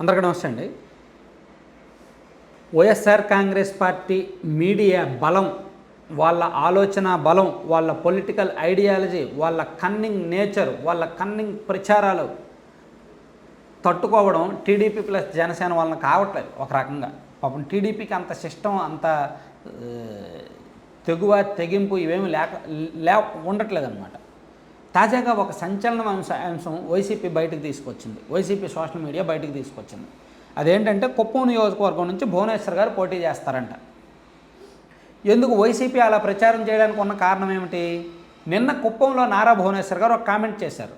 అందరికీ నమస్తే అండి. వైఎస్ఆర్ కాంగ్రెస్ పార్టీ మీడియా బలం వాళ్ళ ఆలోచన బలం వాళ్ళ పొలిటికల్ ఐడియాలజీ వాళ్ళ కన్నింగ్ నేచర్ వాళ్ళ కన్నింగ్ ప్రచారాలు తట్టుకోవడం టీడీపీ ప్లస్ జనసేన వాళ్ళని కావట్లేదు ఒక రకంగా. పాపం టీడీపీకి అంత సిస్టమ్ అంత తెగువ తెగింపు ఇవేమి లేక లే ఉండట్లేదు అనమాట తాజాగా ఒక సంచలనం అంశ అంశం వైసీపీ బయటకు తీసుకొచ్చింది. వైసీపీ సోషల్ మీడియా బయటకు తీసుకొచ్చింది. అదేంటంటే కుప్పం నియోజకవర్గం నుంచి భువనేశ్వర్ గారు పోటీ చేస్తారంట. ఎందుకు వైసీపీ అలా ప్రచారం చేయడానికి ఉన్న కారణం ఏమిటి? నిన్న కుప్పంలో నారా భువనేశ్వర్ గారు ఒక కామెంట్ చేశారు.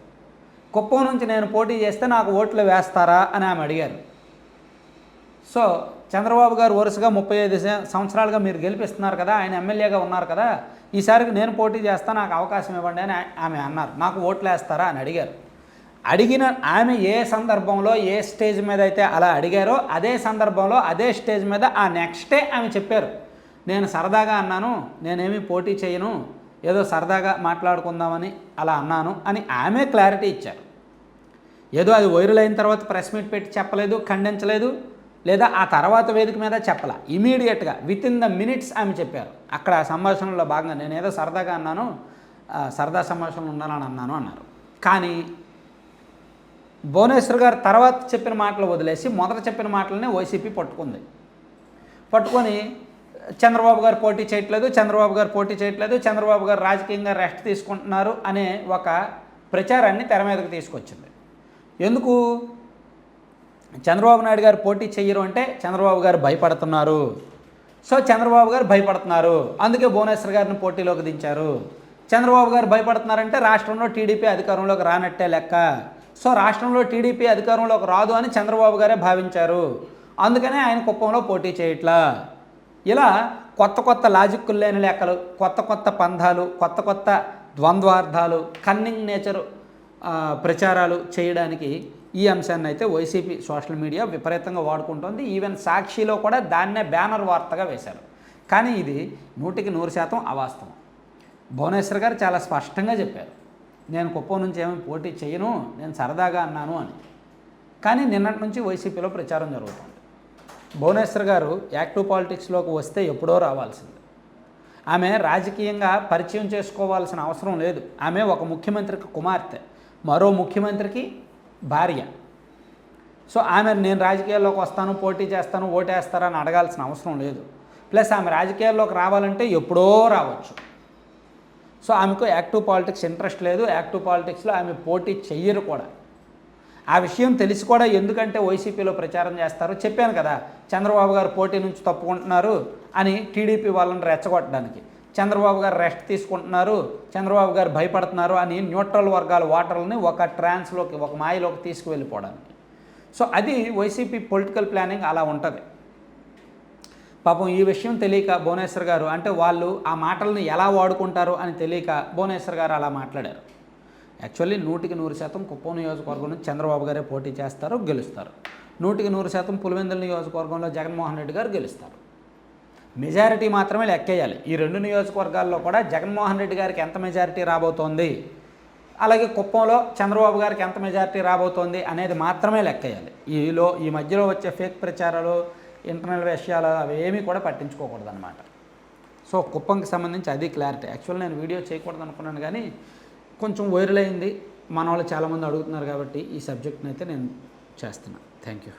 కుప్పం నుంచి నేను పోటీ చేస్తే నాకు ఓట్లు వేస్తారా అని ఆమె అడిగారు. సో చంద్రబాబు గారు వరుసగా ముప్పై ఐదు సంవత్సరాలుగా మీరు గెలిపిస్తున్నారు కదా ఆయన ఎమ్మెల్యేగా ఉన్నారు కదా ఈసారికి నేను పోటీ చేస్తా నాకు అవకాశం ఇవ్వండి అని ఆమె అన్నారు. నాకు ఓట్లు వేస్తారా అని అడిగారు. అడిగిన ఆమె ఏ సందర్భంలో ఏ స్టేజ్ మీద అయితే అలా అడిగారో అదే సందర్భంలో అదే స్టేజ్ మీద ఆ నెక్స్ట్ డే ఆమె చెప్పారు. నేను సరదాగా అన్నాను నేనేమి పోటీ చేయను ఏదో సరదాగా మాట్లాడుకుందామని అలా అన్నాను అని ఆమె క్లారిటీ ఇచ్చారు. ఏదో అది వైరల్ అయిన తర్వాత ప్రెస్ మీట్ పెట్టి చెప్పలేదు ఖండించలేదు. లేదా ఆ తర్వాత వేదిక మీద చెప్పాల. ఇమీడియట్గా విత్ ఇన్ ద మినిట్స్ ఆమె చెప్పారు. అక్కడ సంభాషణలో భాగంగా నేను ఏదో సరదాగా అన్నాను సరదా సంభాషణలు ఉండాలని అన్నాను అన్నారు. కానీ భువనేశ్వర్ గారు తర్వాత చెప్పిన మాటలు వదిలేసి మొదట చెప్పిన మాటలనే వైసీపీ పట్టుకుంది. పట్టుకొని చంద్రబాబు గారు పోటీ చేయట్లేదు చంద్రబాబు గారు పోటీ చేయట్లేదు చంద్రబాబు గారు రాజకీయంగా రెస్ట్ తీసుకుంటున్నారు అనే ఒక ప్రచారాన్ని తెర మీదకి తీసుకొచ్చింది. ఎందుకు? చంద్రబాబు నాయుడు గారు పోటీ చెయ్యరు అంటే చంద్రబాబు గారు భయపడుతున్నారు. సో చంద్రబాబు గారు భయపడుతున్నారు. అందుకే భువనేశ్వర్ గారిని పోటీలోకి దించారు. చంద్రబాబు గారు భయపడుతున్నారంటే రాష్ట్రంలో టీడీపీ అధికారంలోకి రానట్టే లెక్క. సో రాష్ట్రంలో టీడీపీ అధికారంలోకి రాదు అని చంద్రబాబు గారే భావించారు. అందుకనే ఆయన కుప్పంలో పోటీ చేయట్లా. ఇలా కొత్త కొత్త లాజిక్కులు లేని లెక్కలు కొత్త కొత్త పంధాలు కొత్త కొత్త ద్వంద్వార్థాలు కన్నింగ్ నేచరు ప్రచారాలు చేయడానికి ఈ అంశాన్ని అయితే వైసీపీ సోషల్ మీడియా విపరీతంగా వాడుకుంటోంది. ఈవెన్ సాక్షిలో కూడా దాన్నే బ్యానర్ వార్తగా వేశారు. కానీ ఇది నూటికి నూరు శాతం అవాస్తవం. భువనేశ్వర్ గారు చాలా స్పష్టంగా చెప్పారు. నేను కుప్పం నుంచి ఏమీ పోటీ చేయను నేను సరదాగా అన్నాను అని. కానీ నిన్నటి నుంచి వైసీపీలో ప్రచారం జరుగుతుంది. భువనేశ్వర్ గారు యాక్టివ్ పాలిటిక్స్లోకి వస్తే ఎప్పుడో రావాల్సింది. ఆమె రాజకీయంగా పరిచయం చేసుకోవాల్సిన అవసరం లేదు. ఆమె ఒక ముఖ్యమంత్రికి కుమార్తె. మరో ముఖ్యమంత్రికి భార్య. సో ఆమె నేను రాజకీయాల్లోకి వస్తాను పోటీ చేస్తాను ఓటేస్తారని అడగాల్సిన అవసరం లేదు. ప్లస్ ఆమె రాజకీయాల్లోకి రావాలంటే ఎప్పుడో రావచ్చు. సో ఆమెకు యాక్టివ్ పాలిటిక్స్ ఇంట్రెస్ట్ లేదు. యాక్టివ్ పాలిటిక్స్లో ఆమె పోటీ చెయ్యరు కూడా. ఆ విషయం తెలిసి కూడా ఎందుకంటే వైసీపీలో ప్రచారం చేస్తారో. చెప్పాను కదా చంద్రబాబు గారు పోటీ నుంచి తప్పుకుంటున్నారు అని టీడీపీ వాళ్ళని రెచ్చగొట్టడానికి. చంద్రబాబు గారు రెస్ట్ తీసుకుంటున్నారు చంద్రబాబు గారు భయపడుతున్నారు అని న్యూట్రల్ వర్గాల ఓటర్లని ఒక ట్రాన్స్లోకి ఒక మాయలోకి తీసుకువెళ్ళిపోవడానికి సో అది వైసీపీ పొలిటికల్ ప్లానింగ్ అలా ఉంటుంది. పాపం ఈ విషయం తెలియక భువనేశ్వర్ గారు అంటే వాళ్ళు ఆ మాటలను ఎలా వాడుకుంటారు అని తెలియక భువనేశ్వర్ గారు అలా మాట్లాడారు. యాక్చువల్లీ నూటికి నూరు శాతం కుప్పం నియోజకవర్గం నుంచి చంద్రబాబు గారే పోటీ చేస్తారు గెలుస్తారు. నూటికి నూరు శాతం పులివెందుల నియోజకవర్గంలో జగన్మోహన్ రెడ్డి గారు గెలుస్తారు. మెజారిటీ మాత్రమే లెక్కేయాలి. ఈ రెండు నియోజకవర్గాల్లో కూడా జగన్మోహన్ రెడ్డి గారికి ఎంత మెజారిటీ రాబోతోంది? అలాగే కుప్పంలో చంద్రబాబు గారికి ఎంత మెజారిటీ రాబోతోంది అనేది మాత్రమే లెక్కేయాలి. ఈలో ఈ మధ్యలో వచ్చే ఫేక్ ప్రచారాలు ఇంటర్నల్ విషయాలు అవి ఏమీ కూడా పట్టించుకోకూడదు అనమాట సో కుప్పంకి సంబంధించి అది క్లారిటీ. యాక్చువల్ నేను వీడియో చేయకూడదు అనుకున్నాను కానీ కొంచెం వైరల్ అయింది. మన వాళ్ళు చాలామంది అడుగుతున్నారు కాబట్టి ఈ సబ్జెక్ట్ని అయితే నేను చేస్తున్నాను థ్యాంక్ యూ.